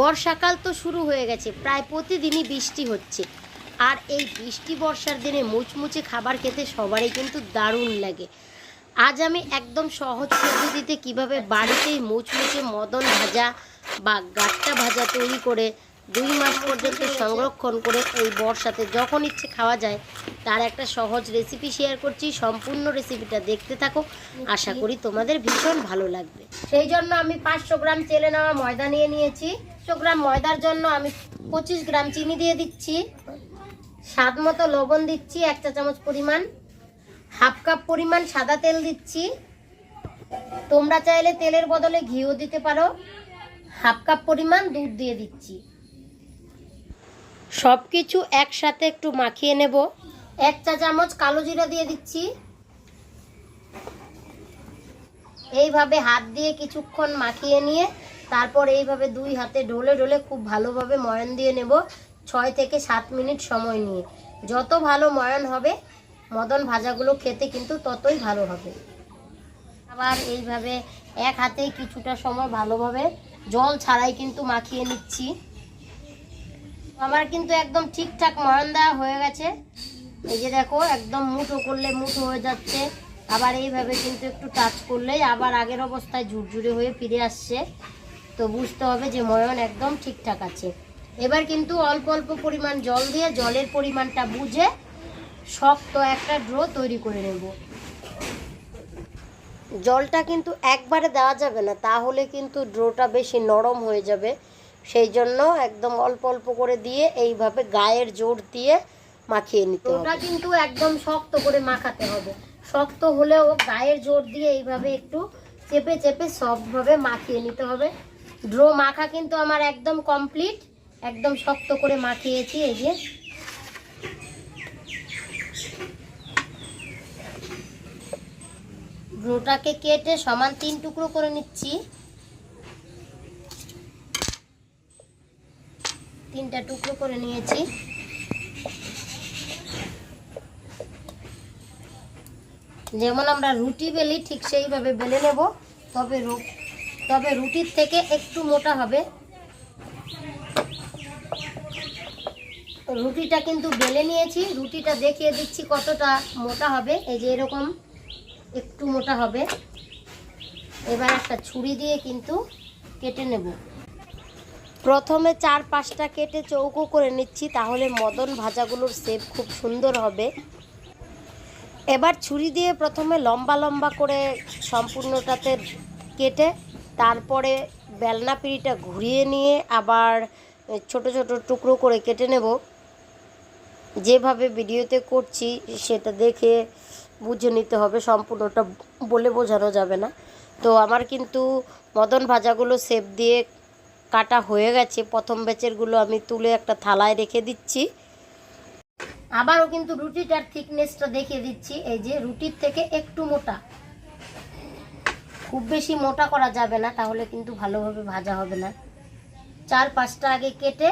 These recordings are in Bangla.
বর্ষাকাল তো শুরু হয়ে গেছে, প্রায় প্রতিদিনই বৃষ্টি হচ্ছে। আর এই বৃষ্টি বর্ষার দিনে মুচমুচে খাবার খেতে সবারই কিন্তু দারুণ লাগে। আজ আমি একদম সহজ পদ্ধতিতে কীভাবে বাড়িতেই মুচমুচে মদন ভাজা বা গাট্টা ভাজা তৈরি করে দুই মাস পর্যন্ত সংরক্ষণ করে এই বর্ষাতে যখন ইচ্ছে খাওয়া যায়, তার একটা সহজ রেসিপি শেয়ার করছি, সম্পূর্ণ রেসিপিটা দেখতে থাকো। আশা করি তোমাদের ভীষণ ভালো লাগবে। সেই জন্য আমি পাঁচশো গ্রাম চেলে নেওয়া ময়দা নিয়ে নিয়েছি। পাঁচশো গ্রাম ময়দার জন্য আমি পঁচিশ গ্রাম চিনি দিয়ে দিচ্ছি। স্বাদ মতো লবণ দিচ্ছি, এক চা চামচ পরিমাণ। হাফ কাপ পরিমাণ সাদা তেল দিচ্ছি। তোমরা চাইলে তেলের বদলে ঘিও দিতে পারো। হাফ কাপ পরিমাণ দুধ দিয়ে দিচ্ছি। সব কিছু একসাথে একটু মাখিয়ে নেব। এক চা চামচ কালো জিরা দিয়ে দিচ্ছি। এইভাবে হাত দিয়ে কিছুক্ষণ মাখিয়ে নিয়ে তারপর এইভাবে দুই হাতে ঢোলে ঢোলে খুব ভালোভাবে ময়ন দিয়ে নেব ছয় থেকে সাত মিনিট সময় নিয়ে। যত ভালো ময়ন হবে, মদন ভাজাগুলো খেতে কিন্তু ততই ভালো হবে। আবার এইভাবে এক হাতেই কিছুটা সময় ভালোভাবে জল ছাড়াই কিন্তু মাখিয়ে নিচ্ছি। আমার কিন্তু একদম ঠিকঠাক ময়ন দেওয়া হয়ে গেছে। এই যে দেখো, একদম মুঠো করলে মুঠো হয়ে যাচ্ছে। আবার এইভাবে কিন্তু একটু টাচ করলেই আবার আগের অবস্থায় ঝুরঝুরে হয়ে ফিরে আসছে। তো বুঝতে হবে যে ময়ন একদম ঠিকঠাক আছে। এবার কিন্তু অল্প অল্প পরিমাণ জল দিয়ে জলের পরিমাণটা বুঝে শক্ত একটা ড্রো তৈরি করে নেব। জলটা কিন্তু একবারে দেওয়া যাবে না তাহলে কিন্তু ড্রোটা বেশি নরম হয়ে যাবে। সেই জন্য একদম অল্প অল্প করে দিয়ে এইভাবে গায়ের জোর দিয়ে মাখিয়ে নিতে হবে। ওটা কিন্তু একদম শক্ত করে মাখাতে হবে। শক্ত হলেও গায়ের জোর দিয়ে এইভাবে একটু চেপে চেপে সবভাবে মাখিয়ে নিতে হবে। ড্রো মাখা কিন্তু আমার একদম কমপ্লিট। একদম শক্ত করে মাখিয়েছি এই যে। ড্রোটাকে কেটে সমান তিন টুকরো করে নিচ্ছি। তিনটা টুকরো করে নিয়েছি। যেমন আমরা রুটি বেলি ঠিক সেইভাবে বেলে নেব, তবে তবে রুটির থেকে একটু মোটা হবে। রুটিটা কিন্তু বেলে নিয়েছি, রুটিটা দেখিয়ে দিচ্ছি কতটা মোটা হবে। এই যে এরকম একটু মোটা হবে। এবার একটা ছুরি দিয়ে কিন্তু কেটে নেব। প্রথমে চার পাঁচটা কেটে চৌকো করে নিচ্ছি, তাহলে মদন ভাজাগুলোর শেপ খুব সুন্দর হবে। এবার ছুরি দিয়ে প্রথমে লম্বা লম্বা করে সম্পূর্ণটাতে কেটে তারপরে বেলনা পিঁড়িটা ঘুরিয়ে নিয়ে আবার ছোট ছোট টুকরো করে কেটে নেব। যেভাবে ভিডিওতে করছি সেটা দেখে বুঝে নিতে হবে, সম্পূর্ণটা বলে বোঝানো যাবে না। তো আমার কিন্তু মদন ভাজাগুলো সেপ দিয়ে কাটা হয়ে গেছে। প্রথম ব্যাচেরগুলো আমি তুলে একটা থালায় রেখে দিচ্ছি। আবারও কিন্তু রুটিটার থিকনেসটা দেখিয়ে দিচ্ছি। এই যে রুটির থেকে একটু মোটা। খুব বেশি মোটা করা যাবে না, তাহলে কিন্তু ভালোভাবে ভাজা হবে না। চার পাঁচটা আগে কেটে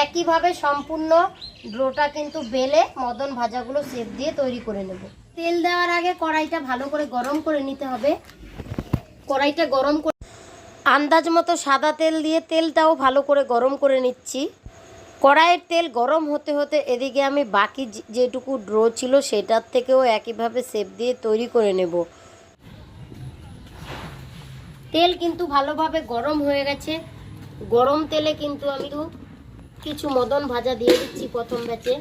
একইভাবে সম্পূর্ণ ড্রোটা কিন্তু বেলে মদন ভাজাগুলো সেপ দিয়ে তৈরি করে নেব। তেল দেওয়ার আগে কড়াইটা ভালো করে গরম করে নিতে হবে। কড়াইটা গরম করে আন্দাজ মতো সাদা তেল দিয়ে তেলটাও ভালো করে গরম করে নিচ্ছি। কড়াইয়ের তেল গরম হতে হতে এদিকে আমি বাকি যেটুকু ড্রো ছিল সেটার থেকেও একইভাবে সেপ দিয়ে তৈরি করে নেব। তেল কিন্তু ভালোভাবে গরম হয়ে গেছে। গরম তেলে কিন্তু আমি কিছু মদন ভাজা দিয়ে দিচ্ছি প্রথম ব্যাচে।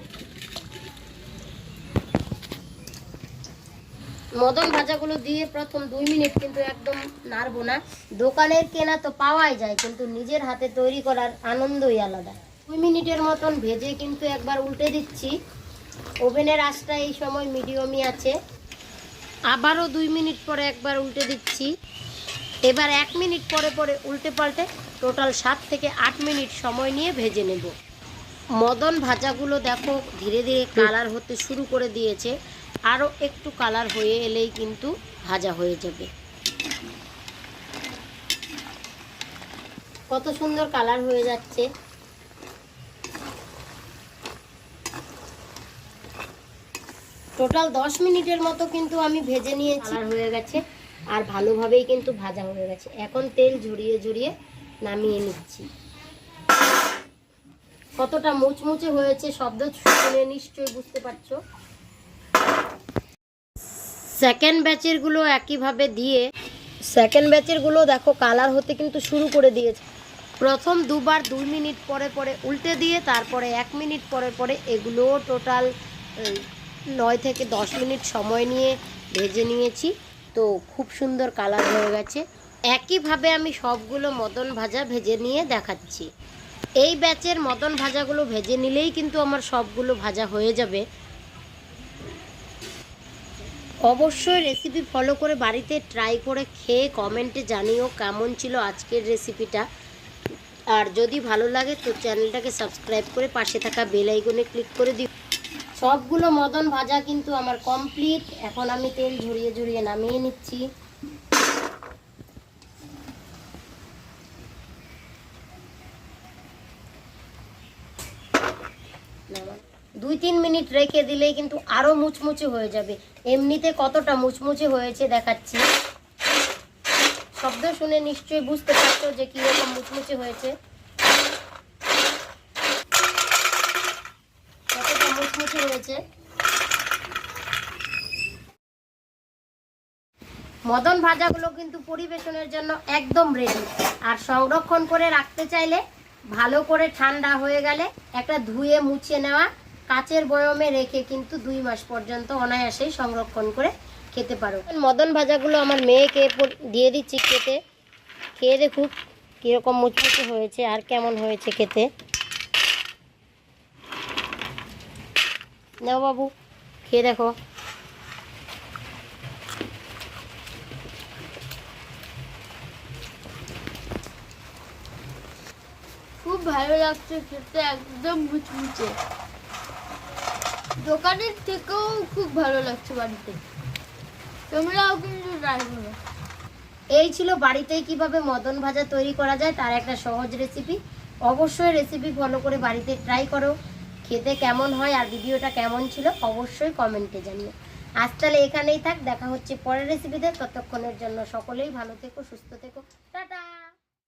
মদন ভাজাগুলো দিয়ে প্রথম দুই মিনিট কিন্তু একদম নাড়বো না। দোকানের কেনা তো পাওয়াই যায়, কিন্তু নিজের হাতে তৈরি করার আনন্দই আলাদা। দুই মিনিটের মতন ভেজে কিন্তু একবার উল্টে দিচ্ছি। ওভেনের আঁচটা এই সময় মিডিয়ামই আছে। আবারও দুই মিনিট পরে একবার উল্টে দিচ্ছি। এবার এক মিনিট পরে পরে উল্টে পাল্টে টোটাল সাত থেকে আট মিনিট সময় নিয়ে ভেজে নেব। মদন ভাজাগুলো দেখো ধীরে ধীরে কালার হতে শুরু করে দিয়েছে। আরও একটু কালার হয়ে এলেই কিন্তু ভাজা হয়ে যাবে। কত সুন্দর কালার হয়ে যাচ্ছে। টোটাল দশ মিনিটের মতো কিন্তু আমি ভেজে নিয়েছি। কালার হয়ে গেছে। আর ভালোভাবেই কিন্তু ভাজা হয়ে গেছে। এখন তেল ঝরিয়ে ঝরিয়ে নামিয়ে নিচ্ছি। কতটা মুচমুচে হয়েছে শব্দ শুনে নিশ্চয়ই বুঝতে পারছ। সেকেন্ড ব্যাচেরগুলো একইভাবে দিয়ে সেকেন্ড ব্যাচেরগুলো দেখো কালার হতে কিন্তু শুরু করে দিয়েছে। প্রথম দুবার দুই মিনিট পরে পরে উল্টে দিয়ে, তারপরে এক মিনিট পরে পরে এগুলো টোটাল নয় থেকে দশ মিনিট সময় নিয়ে ভেজে নিয়েছি। তো খুব সুন্দর কালার হয়ে গেছে। একইভাবে আমি সবগুলো মদন ভাজা ভেজে নিয়ে দেখাচ্ছি। এই ব্যাচের মদন ভাজাগুলো ভেজে নিলেই কিন্তু আমার সবগুলো ভাজা হয়ে যাবে। অবশ্যই রেসিপি ফলো করে বাড়িতে ট্রাই করে খেয়ে কমেন্টে জানিও কেমন ছিল আজকের রেসিপিটা আর যদি ভালো লাগে তো চ্যানেলটাকে সাবস্ক্রাইব করে পাশে থাকা বেল ক্লিক করে দিও। সবগুলো মদন ভাজা কিন্তু আমার কমপ্লিট এখন আমি তেল ঝরিয়ে ঝরিয়ে নামিয়ে নিচ্ছি। দুই তিন মিনিট রেখে দিলেই কিন্তু আরও মুচমুচে হয়ে যাবে। এমনিতে কতটা মুচমুচে হয়েছে দেখাচ্ছি। শব্দ শুনে নিশ্চয়ই বুঝতে পারছ যে কীরকম মুচমুচে হয়েছে। কতটা মুচমুচে হয়েছে। মদন ভাজাগুলো কিন্তু পরিবেশনের জন্য একদম রেডি আর সংরক্ষণ করে রাখতে চাইলে ভালো করে ঠান্ডা হয়ে গেলে একটা ধুয়ে মুছে নেওয়া, কাচের বয়মে রেখে কিন্তু দুই মাস পর্যন্ত অনায়াসেই সংরক্ষণ করে খেতে পারো। মদন ভাজাগুলো আমার মেয়েকে দিয়ে দিচ্ছি খেতে। খেয়ে দেখুক কীরকম মুচমুচে হয়েছে আর কেমন হয়েছে খেতে। নাও বাবু, খেয়ে দেখো। ভালো লাগছে খেতে একদম মুচমুচে। দোকানের থেকেও খুব ভালো লাগছে বাড়িতে। তোমরাও কিন্তু ট্রাই করো। এই ছিল বাড়িতে কীভাবে মদন ভাজা তৈরি করা যায় তার একটা সহজ রেসিপি অবশ্যই রেসিপি ফলো করে বাড়িতে ট্রাই করো। খেতে কেমন হয় আর ভিডিওটা কেমন ছিল অবশ্যই কমেন্টে জানিও। আজ তাহলে এখানেই থাক, দেখা হচ্ছে পরের রেসিপিতে ততক্ষণের জন্য সকলেই ভালো থেকো, সুস্থ থেকো। টাটা!